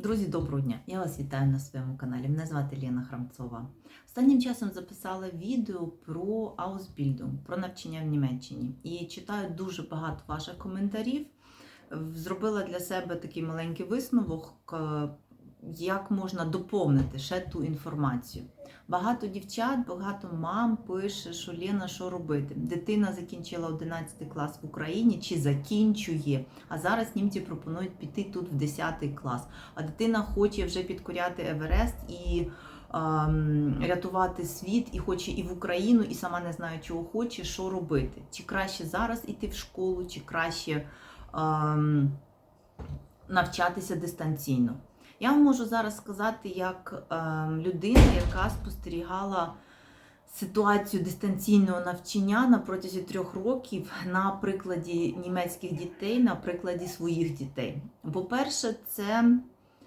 Друзі, доброго дня! Я вас вітаю на своєму каналі. Мене звати Лена Храмцова. Останнім часом записала відео про Ausbildung, про навчання в Німеччині. І читаю дуже багато ваших коментарів. Зробила для себе такий маленький висновок, е, як можна доповнити ще ту інформацію. Багато дівчат, багато мам пише, що Лена, що робити? Дитина закінчила 11 клас в Україні чи закінчує, а зараз німці пропонують піти тут в 10 клас. А дитина хоче вже підкоряти Еверест і ем, рятувати світ, і хоче і в Україну, і сама не знає, чого хоче, що робити. Чи краще зараз іти в школу, чи краще ем, навчатися дистанційно. Я вам можу зараз сказати, як ем, людина, яка спостерігала ситуацію дистанційного навчання на протязі трьох років на прикладі німецьких дітей, на прикладі своїх дітей. По-перше, це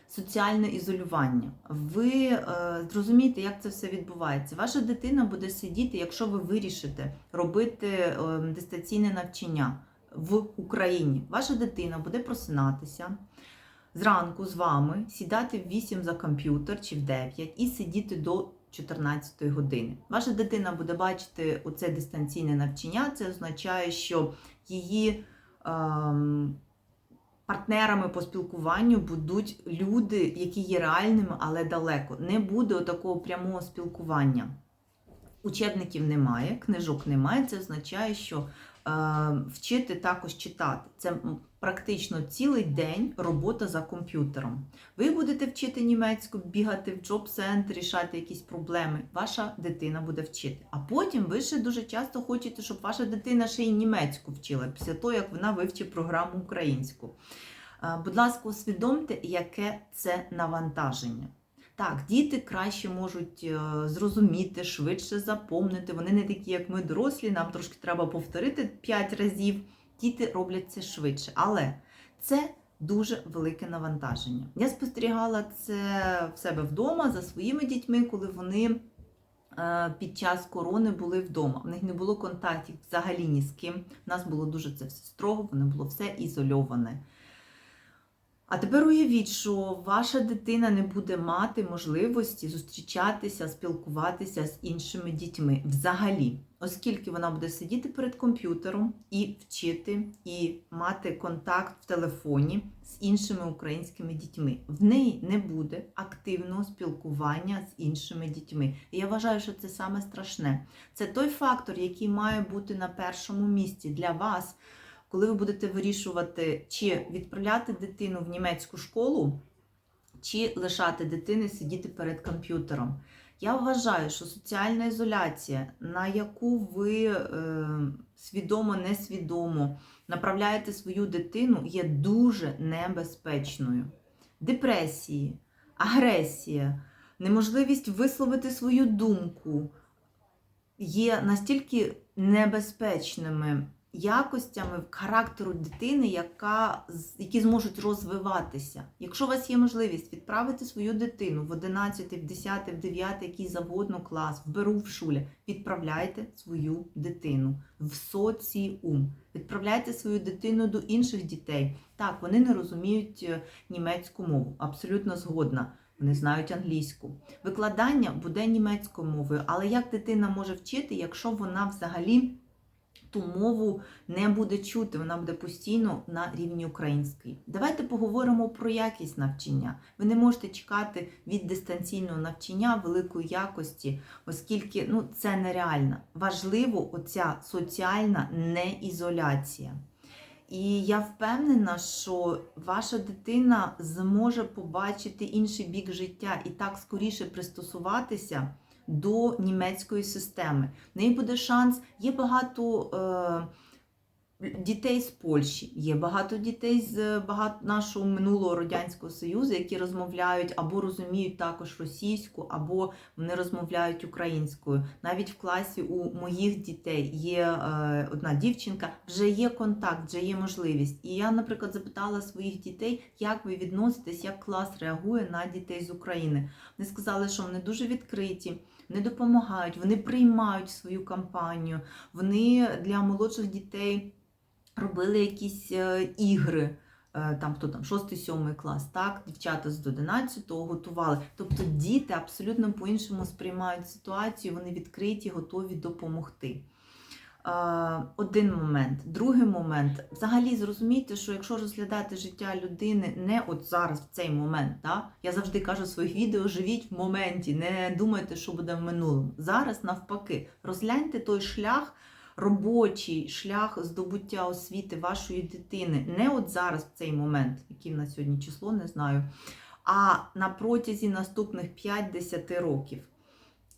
соціальне ізолювання. Ви е, зрозумієте, як це все відбувається. Ваша дитина буде сидіти, якщо ви вирішите робити е, дистанційне навчання в Україні. Ваша дитина буде просинатися зранку з вами, сідати в 8 за комп'ютер чи в 9 і сидіти до 14 години. Ваша дитина буде бачити оце дистанційне навчання. Це означає, що її ем, партнерами по спілкуванню будуть люди, які є реальними, але далеко. Не буде такого прямого спілкування. Учебників немає, книжок немає. Це означає, що вчити також читати. Це практично цілий день робота за комп'ютером. Ви будете вчити німецьку, бігати в джоб-центр, рішати якісь проблеми. Ваша дитина буде вчити. А потім ви ще дуже часто хочете, щоб ваша дитина ще й німецьку вчила після того, як вона вивчить програму українську. Е, будь ласка, усвідомте, яке це навантаження. Так, діти краще можуть е, зрозуміти, швидше запомнити. Вони не такі, як ми дорослі, нам трошки треба повторити 5 разів. Діти роблять це швидше. Але це дуже велике навантаження. Я спостерігала це в себе вдома за своїми дітьми, коли вони е, під час корони були вдома. У них не було контактів взагалі ні з ким. У нас було дуже це все строго, воно було все ізольоване. А тепер уявіть, що ваша дитина не буде мати можливості зустрічатися, спілкуватися з іншими дітьми взагалі, оскільки вона буде сидіти перед комп'ютером і вчити, і мати контакт в телефоні з іншими українськими дітьми. В неї не буде активного спілкування з іншими дітьми. І я вважаю, що це саме страшне. Це той фактор, який має бути на першому місці для вас коли ви будете вирішувати, чи відправляти дитину в німецьку школу, чи лишати дитини сидіти перед комп'ютером. Я вважаю, що соціальна ізоляція, на яку ви е, свідомо, несвідомо направляєте свою дитину, є дуже небезпечною. Депресії, агресія, неможливість висловити свою думку є настільки небезпечними якостями характеру дитини, яка, які зможуть розвиватися. Якщо у вас є можливість відправити свою дитину в 11, в 10, в 9, який завгодно клас, в беру в шулі, відправляйте свою дитину в соціум. Відправляйте свою дитину до інших дітей. Так, вони не розуміють е, німецьку мову, абсолютно згодна. Вони знають англійську. Викладання буде німецькою мовою, але як дитина може вчити, якщо вона взагалі ту мову не буде чути, вона буде постійно на рівні української. Давайте поговоримо про якість навчання. Ви не можете чекати від дистанційного навчання великої якості, оскільки ну, це нереально. Важливо оця соціальна неізоляція. І я впевнена, що ваша дитина зможе побачити інший бік життя і так скоріше пристосуватися до німецької системи. В неї буде шанс, є багато е, дітей з Польщі, є багато дітей з багато нашого минулого Радянського Союзу, які розмовляють або розуміють також російську, або вони розмовляють українською. Навіть в класі у моїх дітей є е, одна дівчинка, вже є контакт, вже є можливість. І я, наприклад, запитала своїх дітей, як ви відноситесь, як клас реагує на дітей з України. Вони сказали, що вони дуже відкриті не допомагають, вони приймають свою кампанію, вони для молодших дітей робили якісь е, ігри. е, там хто там, 6-7 клас, так, дівчата з 11-го готували. Тобто діти абсолютно по-іншому сприймають ситуацію, вони відкриті, готові допомогти. Е, Один момент. Другий момент. Взагалі зрозумійте, що якщо розглядати життя людини не от зараз, в цей момент, да? я завжди кажу в своїх відео, живіть в моменті, не думайте, що буде в минулому. Зараз навпаки, розгляньте той шлях, робочий шлях здобуття освіти вашої дитини. Не от зараз, в цей момент, який в нас сьогодні число, не знаю, а на протязі наступних 5-10 років.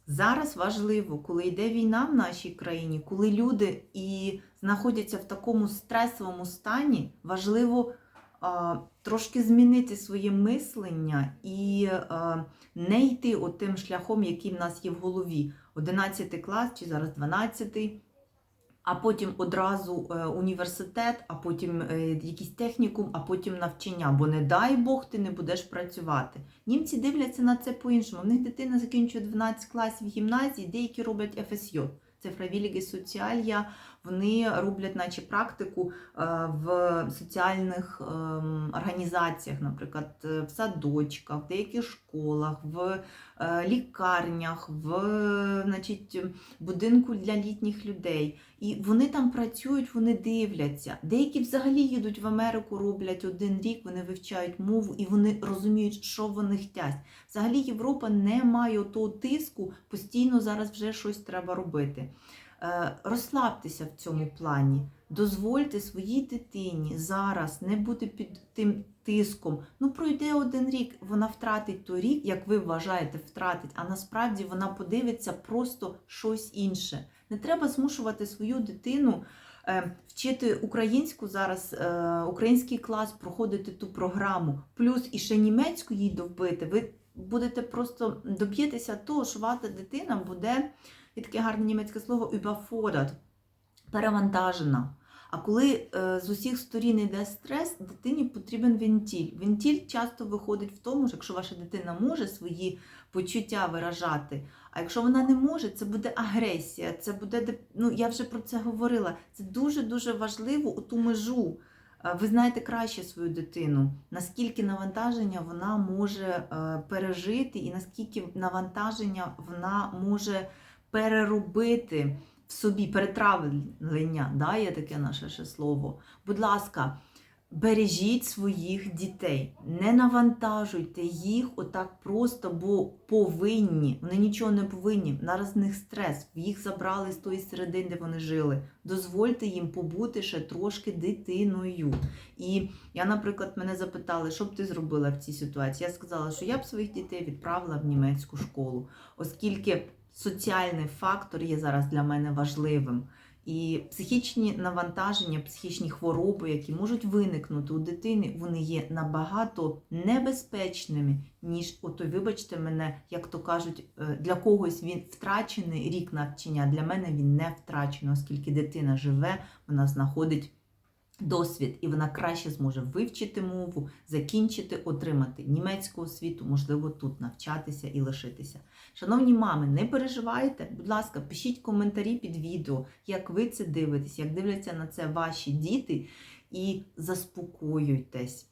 Зараз важливо, коли йде війна в нашій країні, коли люди і знаходяться в такому стресовому стані, важливо а, трошки змінити своє мислення і а, не йти отим шляхом, який в нас є в голові. 11 клас чи зараз 12, а потім одразу е, університет, а потім е, якийсь технікум, а потім навчання. Бо не дай Бог ти не будеш працювати. Німці дивляться на це по-іншому. В них дитина закінчує 12 класів гімназії, деякі роблять ФСЙ. Це Фравіліги Соціалья. Вони роблять, наче практику е, в соціальних ем, організаціях, наприклад, е, в садочках, в деяких школах, в е, лікарнях, в значить, будинку для літніх людей. І вони там працюють, вони дивляться. Деякі взагалі їдуть в Америку, роблять один рік, вони вивчають мову і вони розуміють, що вони хтять. Взагалі Європа не має того тиску, постійно зараз вже щось треба робити. Е, Розслабтеся в цьому плані. Дозвольте своїй дитині зараз не бути під тим тиском. Ну, пройде один рік, вона втратить той рік, як ви вважаєте, втратить, а насправді вона подивиться просто щось інше. Не треба змушувати свою дитину е, вчити українську зараз, е, український клас, проходити ту програму, плюс і ще німецьку їй довбити. Ви будете просто доб'єтеся того, що ваша дитина буде, є таке гарне німецьке слово, überfordert, перевантажена. А коли е, з усіх сторін йде стрес, дитині потрібен вентиль. Вентиль часто виходить в тому, що якщо ваша дитина може свої почуття виражати, а якщо вона не може, це буде агресія, це буде ну я вже про це говорила. Це дуже дуже важливо у ту межу. Е, Ви знаєте краще свою дитину, наскільки навантаження вона може е, пережити, і наскільки навантаження вона може переробити в собі перетравлення, да, є таке наше ще слово. Будь ласка, бережіть своїх дітей, не навантажуйте їх отак просто, бо повинні. Вони нічого не повинні. Зараз в них стрес, їх забрали з тої середини, де вони жили. Дозвольте їм побути ще трошки дитиною. І я, наприклад, мене запитали, що б ти зробила в цій ситуації. Я сказала, що я б своїх дітей відправила в німецьку школу, оскільки соціальний фактор є зараз для мене важливим. І психічні навантаження, психічні хвороби, які можуть виникнути у дитини, вони є набагато небезпечними, ніж ото, вибачте мене, як то кажуть, е, для когось він втрачений рік навчання. Для мене він не втрачений, оскільки дитина живе, вона знаходить досвід, і вона краще зможе вивчити мову, закінчити, отримати німецьку освіту, можливо, тут навчатися і лишитися. Шановні мами, не переживайте, будь ласка, пишіть коментарі під відео, як ви це дивитесь, як дивляться на це ваші діти, і заспокоюйтесь.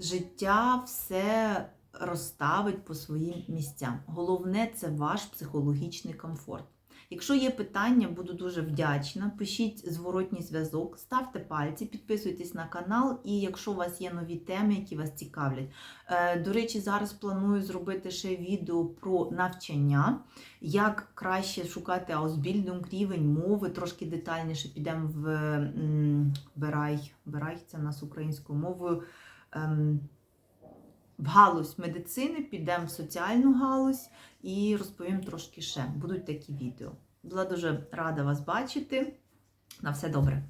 Життя все розставить по своїм місцям. Головне це ваш психологічний комфорт. Якщо є питання, буду дуже вдячна. Пишіть зворотній зв'язок, ставте пальці, підписуйтесь на канал, і якщо у вас є нові теми, які вас цікавлять. Е, До речі, зараз планую зробити ще відео про навчання, як краще шукати аусбільдинг, рівень мови, трошки детальніше підемо в Берай. Берай це нас українською мовою. В галузь медицини, підемо в соціальну галузь і розповім трошки ще. Будуть такі відео. Була дуже рада вас бачити. На все добре.